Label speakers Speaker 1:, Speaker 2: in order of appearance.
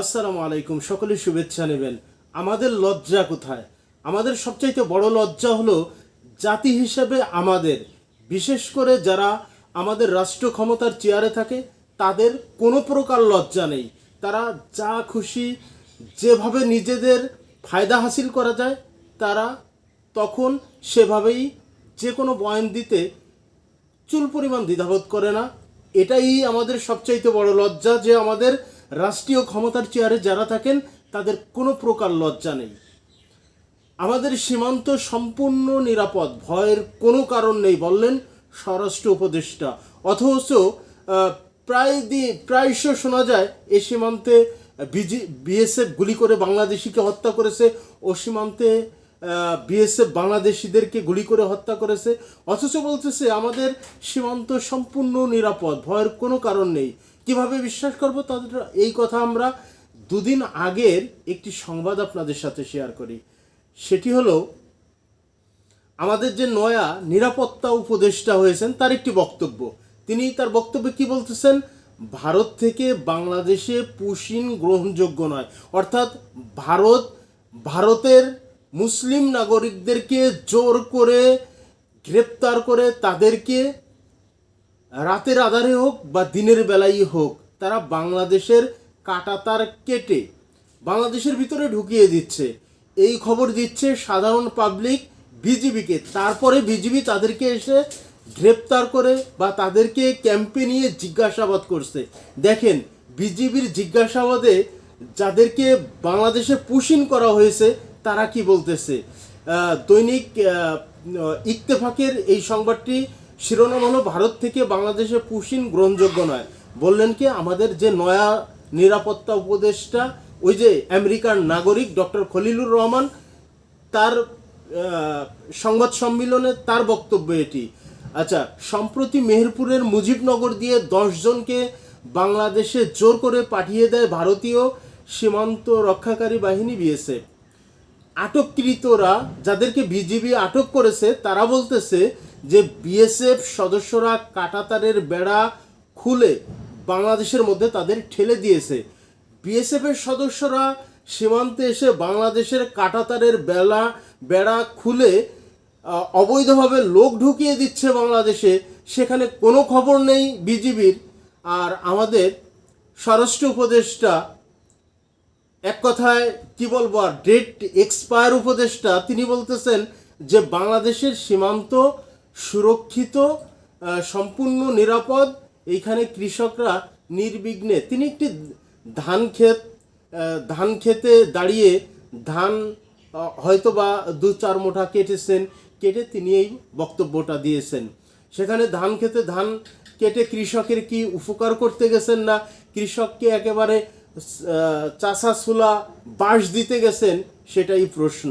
Speaker 1: আসসালামু আলাইকুম সকলে শুভেচ্ছা নেবেন। আমাদের লজ্জা কোথায়? আমাদের সবচাইতে বড় লজ্জা হলো জাতি হিসেবে আমাদের। বিশেষ করে যারা আমাদের রাষ্ট্র ক্ষমতার চেয়ারে থাকে, তাদের কোনো প্রকার লজ্জা নেই। তারা যা খুশি যেভাবে নিজেদের ফায়দা হাসিল করা যায়, তারা তখন সেভাবেই যে কোনো বয়ান দিতে চুল পরিমাণ দ্বিধাবোধ করে না। এটাই আমাদের সবচাইতে বড় লজ্জা যে আমাদের রাষ্ট্রীয় ক্ষমতার চেয়ারে যারা থাকেন, তাদের কোনো প্রকার লজ্জা নেই। আমাদের সীমান্ত সম্পূর্ণ নিরাপদ, ভয়ের কোনো কারণ নেই, বললেন স্বরাষ্ট্র উপদেষ্টা। অথচ প্রায় দিন প্রায়শ শোনা যায়, এ সীমান্তে বিজি, বিএসএফ গুলি করে বাংলাদেশিকে হত্যা করেছে, ও সীমান্তে বিএসএফ বাংলাদেশিদেরকে গুলি করে হত্যা করেছে। অথচ বলতেছে, আমাদের সীমান্ত সম্পূর্ণ নিরাপদ, ভয়ের কোনো কারণ নেই। কীভাবে বিশ্বাস করব? তাদের এই কথা আমরা দুদিন আগের একটি সংবাদ আপনাদের সাথে শেয়ার করি। সেটি হলো, আমাদের যে নয়া নিরাপত্তা উপদেষ্টা হয়েছেন, তার একটি বক্তব্য। তিনি তার বক্তব্যে কি বলতেছেন? ভারত থেকে বাংলাদেশে পুশিন গ্রহণযোগ্য নয়। অর্থাৎ ভারত, ভারতের মুসলিম নাগরিকদেরকে জোর করে গ্রেপ্তার করে তাদেরকে রাতের আধারে হোক বা দিনের বেলাই হোক, তারা বাংলাদেশের কাটাতার কেটে বাংলাদেশের ভিতরে ঢুকিয়ে দিচ্ছে। এই খবর দিচ্ছে সাধারণ পাবলিক বিজিবিকে। তারপরে বিজিবি তাদেরকে এসে গ্রেপ্তার করে বা তাদেরকে ক্যাম্পে নিয়ে জিজ্ঞাসাবাদ করছে। দেখেন, বিজিবির জিজ্ঞাসাবাদে যাদেরকে বাংলাদেশে পুশিন করা হয়েছে, তারা কি বলতেছে? দৈনিক ইত্তেফাকের এই সংবাদটি শিরোনাম হলো ভারত থেকে বাংলাদেশে পুশিন গ্রহণযোগ্য নয়। বললেন কি, আমাদের যে নয়া নিরাপত্তা উপদেষ্টা, ওই যে আমেরিকার নাগরিক ডক্টর খলিলুর রহমান, তার সংবাদ সম্মেলনে তার বক্তব্য এটি। আচ্ছা সম্প্রতি মেহেরপুরের মুজিবনগর দিয়ে জনকে বাংলাদেশে জোর করে পাঠিয়ে দেয় ভারতীয় সীমান্ত রক্ষাকারী বাহিনী বিএসএফ। আটককৃতরা যাদেরকে বিজিবি আটক করেছে, তারা বলতেছে যে বিএসএফ সদস্যরা কাটাতারের বেড়া খুলে বাংলাদেশের মধ্যে তাদের ঠেলে দিয়েছে। বিএসএফের সদস্যরা সীমান্তে এসে বাংলাদেশের কাটাতারের বেলা, বেড়া খুলে অবৈধভাবে লোক ঢুকিয়ে দিচ্ছে বাংলাদেশে। সেখানে কোনো খবর নেই বিজিবির। আর আমাদের স্বরাষ্ট্র উপদেষ্টা এক কথায় কি বলব, আর ডেট এক্সপায়ার উপদেষ্টা, তিনি বলতেছেন যে বাংলাদেশের সীমান্ত সুরক্ষিত সম্পূর্ণ, নিরাপদ। এইখানে কৃষকরা নির্বিঘ্নে, তিনি একটি ধান ক্ষেত ধান খেতে দাঁড়িয়ে ধান হয়তো বা দু চার মুঠা কেটেছেন, কেটে তিনি এই বক্তব্যটা দিয়েছেন। সেখানে ধান খেতে ধান কেটে কৃষকের কি উপকার করতে গেছেন না? কৃষককে একেবারে চাষা সুলা বাঁশ দিতে গেছেন, সেটাই প্রশ্ন।